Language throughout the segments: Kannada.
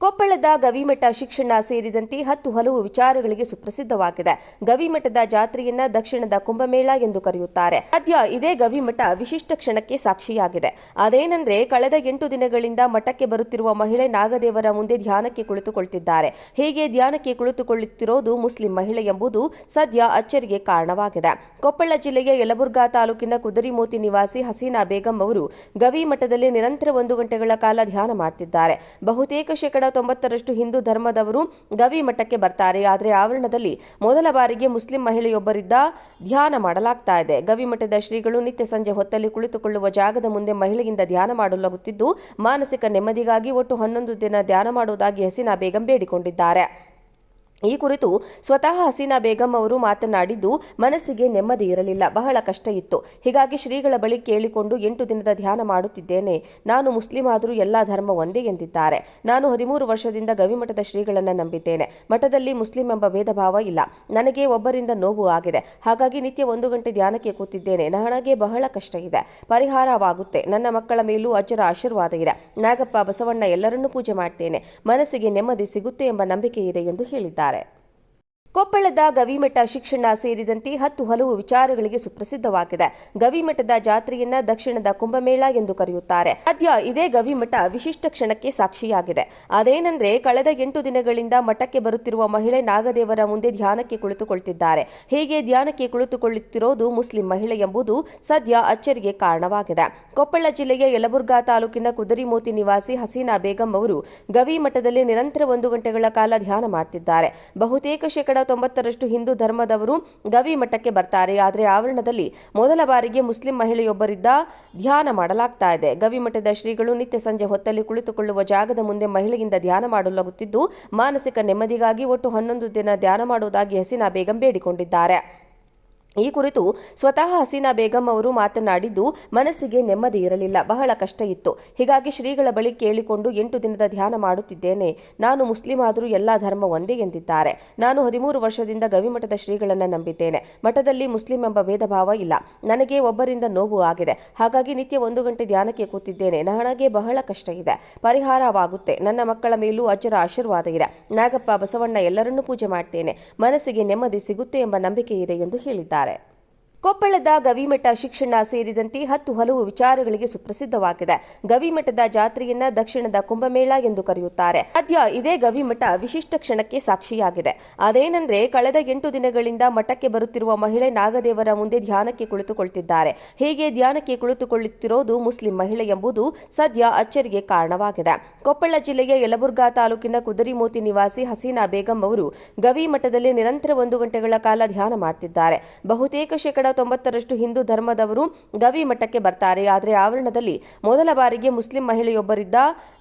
ಕೊಪ್ಪಳದ ಗವಿಮಠ ಶಿಕ್ಷಣ ಸೇರಿದಂತೆ ಹತ್ತು ಹಲವು ವಿಚಾರಗಳಿಗೆ ಸುಪ್ರಸಿದ್ಧವಾಗಿದೆ. ಗವಿಮಠದ ಜಾತ್ರೆಯನ್ನ ದಕ್ಷಿಣದ ಕುಂಭಮೇಳ ಎಂದು ಕರೆಯುತ್ತಾರೆ. ಸದ್ಯ ಇದೇ ಗವಿಮಠ ವಿಶಿಷ್ಟ ಕ್ಷಣಕ್ಕೆ ಸಾಕ್ಷಿಯಾಗಿದೆ. ಅದೇನೆಂದ್ರೆ, ಕಳೆದ ಎಂಟು ದಿನಗಳಿಂದ ಮಠಕ್ಕೆ ಬರುತ್ತಿರುವ ಮಹಿಳೆ ನಾಗದೇವರ ಮುಂದೆ ಧ್ಯಾನಕ್ಕೆ ಕುಳಿತುಕೊಳ್ತಿದ್ದಾರೆ. ಹೀಗೆ ಧ್ಯಾನಕ್ಕೆ ಕುಳಿತುಕೊಳ್ಳುತ್ತಿರೋದು ಮುಸ್ಲಿಂ ಮಹಿಳೆ ಎಂಬುದು ಸದ್ಯ ಅಚ್ಚರಿಗೆ ಕಾರಣವಾಗಿದೆ. ಕೊಪ್ಪಳ ಜಿಲ್ಲೆಯ ಯಲಬುರ್ಗಾ ತಾಲೂಕಿನ ಕುದರಿಮೋತಿ ನಿವಾಸಿ ಹಸೀನಾ ಬೇಗಂ ಅವರು ಗವಿಮಠದಲ್ಲಿ ನಿರಂತರ ಒಂದು ಗಂಟೆಗಳ ಕಾಲ ಧ್ಯಾನ ಮಾಡ್ತಿದ್ದಾರೆ. ಬಹುತೇಕ ಶೇಕಡ ತೊಂಬತ್ತರಷ್ಟು ಹಿಂದೂ ಧರ್ಮದವರು ಗವಿ ಮಠಕ್ಕೆ ಬರ್ತಾರೆ. ಆದರೆ ಆವರಣದಲ್ಲಿ ಮೊದಲ ಬಾರಿಗೆ ಮುಸ್ಲಿಂ ಮಹಿಳೆಯೊಬ್ಬರಿದ್ದ ಧ್ಯಾನ ಮಾಡಲಾಗ್ತಾ ಇದೆ. ಗವಿ ಮಠದ ಶ್ರೀಗಳು ನಿತ್ಯ ಸಂಜೆ ಹೊತ್ತಲ್ಲಿ ಕುಳಿತುಕೊಳ್ಳುವ ಜಾಗದ ಮುಂದೆ ಮಹಿಳೆಯಿಂದ ಧ್ಯಾನ ಮಾಡಲಾಗುತ್ತಿದ್ದು, ಮಾನಸಿಕ ನೆಮ್ಮದಿಗಾಗಿ ಒಟ್ಟು ಹನ್ನೊಂದು ದಿನ ಧ್ಯಾನ ಮಾಡುವುದಾಗಿ ಹಸೀನಾ ಬೇಗಂ ಬೇಡಿಕೊಂಡಿದ್ದಾರೆ. ಈ ಕುರಿತು ಸ್ವತಃ ಹಸೀನಾ ಬೇಗಂ ಅವರು ಮಾತನಾಡಿದ್ದು, ಮನಸ್ಸಿಗೆ ನೆಮ್ಮದಿ ಇರಲಿಲ್ಲ. ಬಹಳ ಕಷ್ಟ ಇತ್ತು. ಹೀಗಾಗಿ ಶ್ರೀಗಳ ಬಳಿ ಕೇಳಿಕೊಂಡು ಎಂಟು ದಿನದ ಧ್ಯಾನ ಮಾಡುತ್ತಿದ್ದೇನೆ. ನಾನು ಮುಸ್ಲಿಂ ಆದರೂ ಎಲ್ಲ ಧರ್ಮ ಒಂದೇ ಎಂದಿದ್ದಾರೆ. ನಾನು ಹದಿಮೂರು ವರ್ಷದಿಂದ ಗವಿಮಠದ ಶ್ರೀಗಳನ್ನು ನಂಬಿದ್ದೇನೆ. ಮಠದಲ್ಲಿ ಮುಸ್ಲಿಂ ಎಂಬ ಭೇದ ಭಾವ ಇಲ್ಲ. ನನಗೆ ಒಬ್ಬರಿಂದ ನೋವು ಆಗಿದೆ. ಹಾಗಾಗಿ ನಿತ್ಯ ಒಂದು ಗಂಟೆ ಧ್ಯಾನಕ್ಕೆ ಕೂತಿದ್ದೇನೆ. ನನಗೆ ಬಹಳ ಕಷ್ಟ ಇದೆ. ಪರಿಹಾರವಾಗುತ್ತೆ. ನನ್ನ ಮಕ್ಕಳ ಮೇಲೂ ಅಜ್ಜರ ಆಶೀರ್ವಾದ ಇದೆ. ನಾಗಪ್ಪ, ಬಸವಣ್ಣ ಎಲ್ಲರನ್ನೂ ಪೂಜೆ ಮಾಡ್ತೇನೆ. ಮನಸ್ಸಿಗೆ ನೆಮ್ಮದಿ ಸಿಗುತ್ತೆ ಎಂಬ ನಂಬಿಕೆ ಇದೆ ಎಂದು ಹೇಳಿದ್ದಾರೆ. at it. ಕೊಪ್ಪಳದ ಗವಿಮಠ ಶಿಕ್ಷಣ ಸೇರಿದಂತೆ ಹತ್ತು ಹಲವು ವಿಚಾರಗಳಿಗೆ ಸುಪ್ರಸಿದ್ಧವಾಗಿದೆ. ಗವಿಮಠದ ಜಾತ್ರೆಯನ್ನ ದಕ್ಷಿಣದ ಕುಂಭಮೇಳ ಎಂದು ಕರೆಯುತ್ತಾರೆ. ಸದ್ಯ ಇದೇ ಗವಿಮಠ ವಿಶಿಷ್ಟ ಕ್ಷಣಕ್ಕೆ ಸಾಕ್ಷಿಯಾಗಿದೆ. ಅದೇನೆಂದ್ರೆ, ಕಳೆದ ಎಂಟು ದಿನಗಳಿಂದ ಮಠಕ್ಕೆ ಬರುತ್ತಿರುವ ಮಹಿಳೆ ನಾಗದೇವರ ಮುಂದೆ ಧ್ಯಾನಕ್ಕೆ ಕುಳಿತುಕೊಳ್ತಿದ್ದಾರೆ. ಹೀಗೆ ಧ್ಯಾನಕ್ಕೆ ಕುಳಿತುಕೊಳ್ಳುತ್ತಿರೋದು ಮುಸ್ಲಿಂ ಮಹಿಳೆ ಎಂಬುದು ಸದ್ಯ ಅಚ್ಚರಿಗೆ ಕಾರಣವಾಗಿದೆ. ಕೊಪ್ಪಳ ಜಿಲ್ಲೆಯ ಯಲಬುರ್ಗಾ ತಾಲೂಕಿನ ಕುದರಿಮೋತಿ ನಿವಾಸಿ ಹಸೀನಾ ಬೇಗಂ ಅವರು ಗವಿಮಠದಲ್ಲಿ ನಿರಂತರ ಒಂದು ಗಂಟೆಗಳ ಕಾಲ ಧ್ಯಾನ ಮಾಡ್ತಿದ್ದಾರೆ. ಬಹುತೇಕ ಶೇಕಡ ತೊಂಬತ್ತರಷ್ಟು ಹಿಂದೂ ಧರ್ಮದವರು ಗವಿ ಮಠಕ್ಕೆ ಬರ್ತಾರೆ. ಆದರೆ ಆವರಣದಲ್ಲಿ ಮೊದಲ ಬಾರಿಗೆ ಮುಸ್ಲಿಂ ಮಹಿಳೆಯೊಬ್ಬರಿದ್ದ ಧ್ಯಾನ ಮಾಡಲಾಗ್ತಾ ಇದೆ. ಗವಿಮಠದ ಶ್ರೀಗಳು ನಿತ್ಯ ಸಂಜೆ ಹೊತ್ತಲ್ಲಿ ಕುಳಿತುಕೊಳ್ಳುವ ಜಾಗದ ಮುಂದೆ ಮಹಿಳೆಯಿಂದ ಧ್ಯಾನ ಮಾಡಲಾಗುತ್ತಿದ್ದು, ಮಾನಸಿಕ ನೆಮ್ಮದಿಗಾಗಿ ಒಟ್ಟು ಹನ್ನೊಂದು ದಿನ ಧ್ಯಾನ ಮಾಡುವುದಾಗಿ ಹಸೀನಾ ಬೇಗಂ ಬೇಡಿಕೊಂಡಿದ್ದಾರೆ. ಈ ಕುರಿತು ಸ್ವತಃ ಹಸೀನಾ ಬೇಗಂ ಅವರು ಮಾತನಾಡಿದ್ದು ಮನಸ್ಸಿಗೆ ನೆಮ್ಮದಿ ಇರಲಿಲ್ಲ, ಬಹಳ ಕಷ್ಟ ಇತ್ತು. ಹೀಗಾಗಿ ಶ್ರೀಗಳ ಬಳಿ ಕೇಳಿಕೊಂಡು ಎಂಟು ದಿನದ ಧ್ಯಾನ ಮಾಡುತ್ತಿದ್ದೇನೆ. ನಾನು ಮುಸ್ಲಿಂ ಆದರೂ ಎಲ್ಲ ಧರ್ಮ ಒಂದೇ ಎಂದಿದ್ದಾರೆ. ನಾನು ಹದಿಮೂರು ವರ್ಷದಿಂದ ಗವಿಮಠದ ಶ್ರೀಗಳನ್ನು ನಂಬಿದ್ದೇನೆ. ಮಠದಲ್ಲಿ ಮುಸ್ಲಿಂ ಎಂಬ ಭೇದ ಭಾವ ಇಲ್ಲ. ನನಗೆ ಒಬ್ಬರಿಂದ ನೋವು ಆಗಿದೆ. ಹಾಗಾಗಿ ನಿತ್ಯ ಒಂದು ಗಂಟೆ ಧ್ಯಾನಕ್ಕೆ ಕೂತಿದ್ದೇನೆ. ನನಗೆ ಬಹಳ ಕಷ್ಟ ಇದೆ. ಪರಿಹಾರವಾಗುತ್ತೆ. ನನ್ನ ಮಕ್ಕಳ ಮೇಲೂ ಅಜ್ಜರ ಆಶೀರ್ವಾದ ಇದೆ. ನಾಗಪ್ಪ, ಬಸವಣ್ಣ ಎಲ್ಲರನ್ನೂ ಪೂಜೆ ಮಾಡ್ತೇನೆ. ಮನಸ್ಸಿಗೆ ನೆಮ್ಮದಿ ಸಿಗುತ್ತೆ ಎಂಬ ನಂಬಿಕೆ ಇದೆ ಎಂದು ಹೇಳಿದ್ದಾರೆ. about it. ಕೊಪ್ಪಳದ ಗವಿಮಠ ಶಿಕ್ಷಣ ಸೇರಿದಂತೆ ಹತ್ತು ಹಲವು ವಿಚಾರಗಳಿಗೆ ಸುಪ್ರಸಿದ್ಧವಾಗಿದೆ. ಗವಿಮಠದ ಜಾತ್ರೆಯನ್ನ ದಕ್ಷಿಣದ ಕುಂಭಮೇಳ ಎಂದು ಕರೆಯುತ್ತಾರೆ. ಸದ್ಯ ಇದೇ ಗವಿಮಠ ವಿಶಿಷ್ಟ ಕ್ಷಣಕ್ಕೆ ಸಾಕ್ಷಿಯಾಗಿದೆ. ಅದೇನೆಂದ್ರೆ, ಕಳೆದ ಎಂಟು ದಿನಗಳಿಂದ ಮಠಕ್ಕೆ ಬರುತ್ತಿರುವ ಮಹಿಳೆ ನಾಗದೇವರ ಮುಂದೆ ಧ್ಯಾನಕ್ಕೆ ಕುಳಿತುಕೊಳ್ತಿದ್ದಾರೆ. ಹೀಗೆ ಧ್ಯಾನಕ್ಕೆ ಕುಳಿತುಕೊಳ್ಳುತ್ತಿರೋದು ಮುಸ್ಲಿಂ ಮಹಿಳೆ ಎಂಬುದು ಸದ್ಯ ಅಚ್ಚರಿಗೆ ಕಾರಣವಾಗಿದೆ. ಕೊಪ್ಪಳ ಜಿಲ್ಲೆಯ ಯಲಬುರ್ಗಾ ತಾಲೂಕಿನ ಕುದರಿಮೋತಿ ನಿವಾಸಿ ಹಸೀನಾ ಬೇಗಂ ಅವರು ಗವಿಮಠದಲ್ಲಿ ನಿರಂತರ ಒಂದು ಗಂಟೆಗಳ ಕಾಲ ಧ್ಯಾನ ಮಾಡ್ತಿದ್ದಾರೆ. ಬಹುತೇಕ ಶೇಕಡ ತೊಂಬತ್ತರಷ್ಟು ಹಿಂದೂ ಧರ್ಮದವರು ಗವಿ ಮಠಕ್ಕೆ ಬರ್ತಾರೆ. ಆದರೆ ಆವರಣದಲ್ಲಿ ಮೊದಲ ಬಾರಿಗೆ ಮುಸ್ಲಿಂ ಮಹಿಳೆಯೊಬ್ಬರಿದ್ದ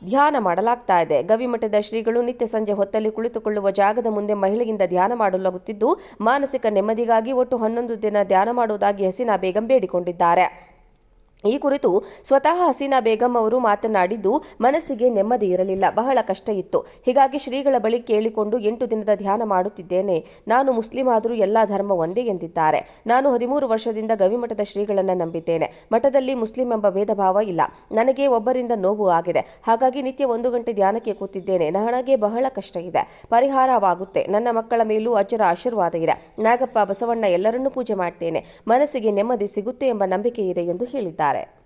ಧ್ಯಾನ ಮಾಡಲಾಗ್ತಾ ಇದೆ. ಗವಿಮಠದ ಶ್ರೀಗಳು ನಿತ್ಯ ಸಂಜೆ ಹೊತ್ತಲ್ಲಿ ಕುಳಿತುಕೊಳ್ಳುವ ಜಾಗದ ಮುಂದೆ ಮಹಿಳೆಯಿಂದ ಧ್ಯಾನ ಮಾಡಲಾಗುತ್ತಿದ್ದು, ಮಾನಸಿಕ ನೆಮ್ಮದಿಗಾಗಿ ಒಟ್ಟು ಹನ್ನೊಂದು ದಿನ ಧ್ಯಾನ ಮಾಡುವುದಾಗಿ ಹಸೀನಾ ಬೇಗಂ ಬೇಡಿಕೊಂಡಿದ್ದಾರೆ. ಈ ಕುರಿತು ಸ್ವತಃ ಹಸೀನಾ ಬೇಗಂ ಅವರು ಮಾತನಾಡಿದ್ದು ಮನಸ್ಸಿಗೆ ನೆಮ್ಮದಿ ಇರಲಿಲ್ಲ. ಬಹಳ ಕಷ್ಟ ಇತ್ತು. ಹೀಗಾಗಿ ಶ್ರೀಗಳ ಬಳಿ ಕೇಳಿಕೊಂಡು ಎಂಟು ದಿನದ ಧ್ಯಾನ ಮಾಡುತ್ತಿದ್ದೇನೆ. ನಾನು ಮುಸ್ಲಿಂ ಆದರೂ ಎಲ್ಲ ಧರ್ಮ ಒಂದೇ ಎಂದಿದ್ದಾರೆ. ನಾನು ಹದಿಮೂರು ವರ್ಷದಿಂದ ಗವಿಮಠದ ಶ್ರೀಗಳನ್ನು ನಂಬಿದ್ದೇನೆ. ಮಠದಲ್ಲಿ ಮುಸ್ಲಿಂ ಎಂಬ ಭೇದ ಭಾವ ಇಲ್ಲ. ನನಗೆ ಒಬ್ಬರಿಂದ ನೋವು ಆಗಿದೆ. ಹಾಗಾಗಿ ನಿತ್ಯ ಒಂದು ಗಂಟೆ ಧ್ಯಾನಕ್ಕೆ ಕೂತಿದ್ದೇನೆ. ನನಗೆ ಬಹಳ ಕಷ್ಟ ಇದೆ. ಪರಿಹಾರವಾಗುತ್ತೆ. ನನ್ನ ಮಕ್ಕಳ ಮೇಲೂ ಅಜ್ಜರ ಆಶೀರ್ವಾದ ಇದೆ. ನಾಗಪ್ಪ ಬಸವಣ್ಣ ಎಲ್ಲರನ್ನೂ ಪೂಜೆ ಮಾಡ್ತೇನೆ. ಮನಸ್ಸಿಗೆ ನೆಮ್ಮದಿ ಸಿಗುತ್ತೆ ಎಂಬ ನಂಬಿಕೆ ಇದೆ ಎಂದು ಹೇಳಿದ್ದಾರೆ. about it.